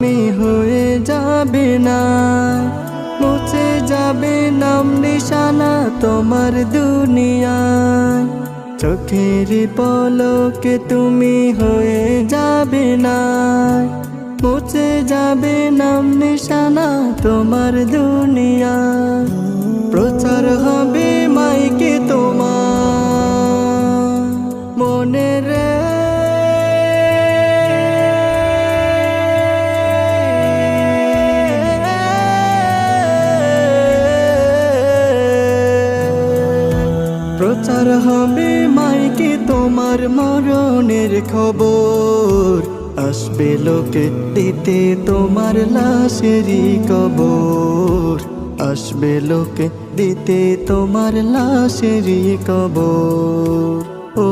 হয়ে যাবে না, মুছে যাবে নাম নিশানা তোমার দুনিয়া। চোখের পলকে তুমি হয়ে যাবে না, মুছে যাবে নাম নিশানা তোমার দুনিয়া প্রচার হবে মাইকে তোমার মরণের খবর। আসবে লোকে দিতে তোমার লাশেরই কবর। আসবে লোকে দিতে তোমার লাশেরই কবর। ও